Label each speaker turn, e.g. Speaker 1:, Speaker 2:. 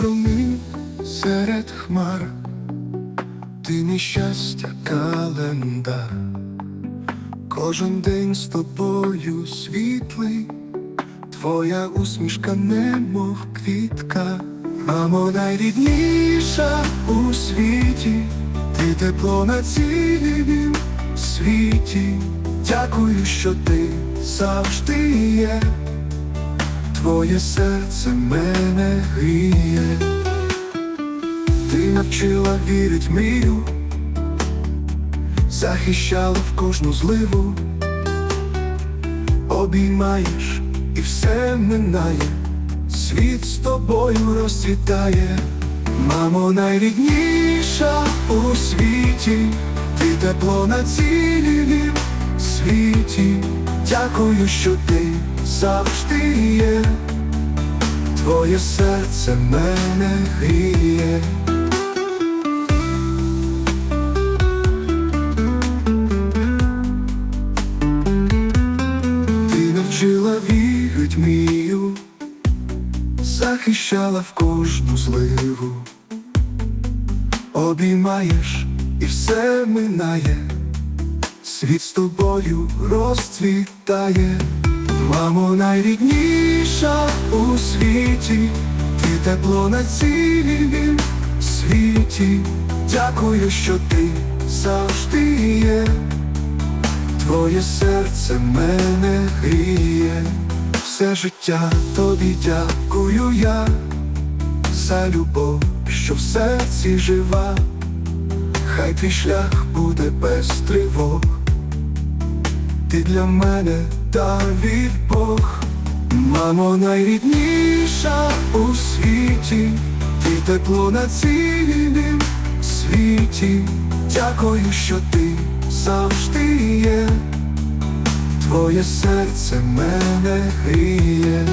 Speaker 1: промінь серед хмар, ти нещастя календар, кожен день з тобою світлий, твоя усмішка, немов квітка, мамо найрідніша у світі, ти тепло на цілім світі, дякую, що ти завжди є твоє серце мене гріє. Ти навчила вірить мрію, захищала в кожну зливу, обіймаєш і все минає, світ з тобою розцвітає, мамо, найрідніша у світі, ти тепло на цілім світі. Дякую, що ти завжди є. Твоє серце мене гріє. Ти навчила вірить мію, захищала в кожну зливу, обіймаєш і все минає, світ з тобою розцвітає, мамо, найрідніша у світі, ти тепло на цілім світі. Дякую, що ти завжди є. Твоє серце мене гріє, все життя тобі дякую я за любов, що в серці жива, хай твій шлях буде без тривог. Ти для мене та від Бог, мамо, найрідніша у світі, ти тепло на цілім світі. Дякую, що ти завжди є, твоє серце мене гріє.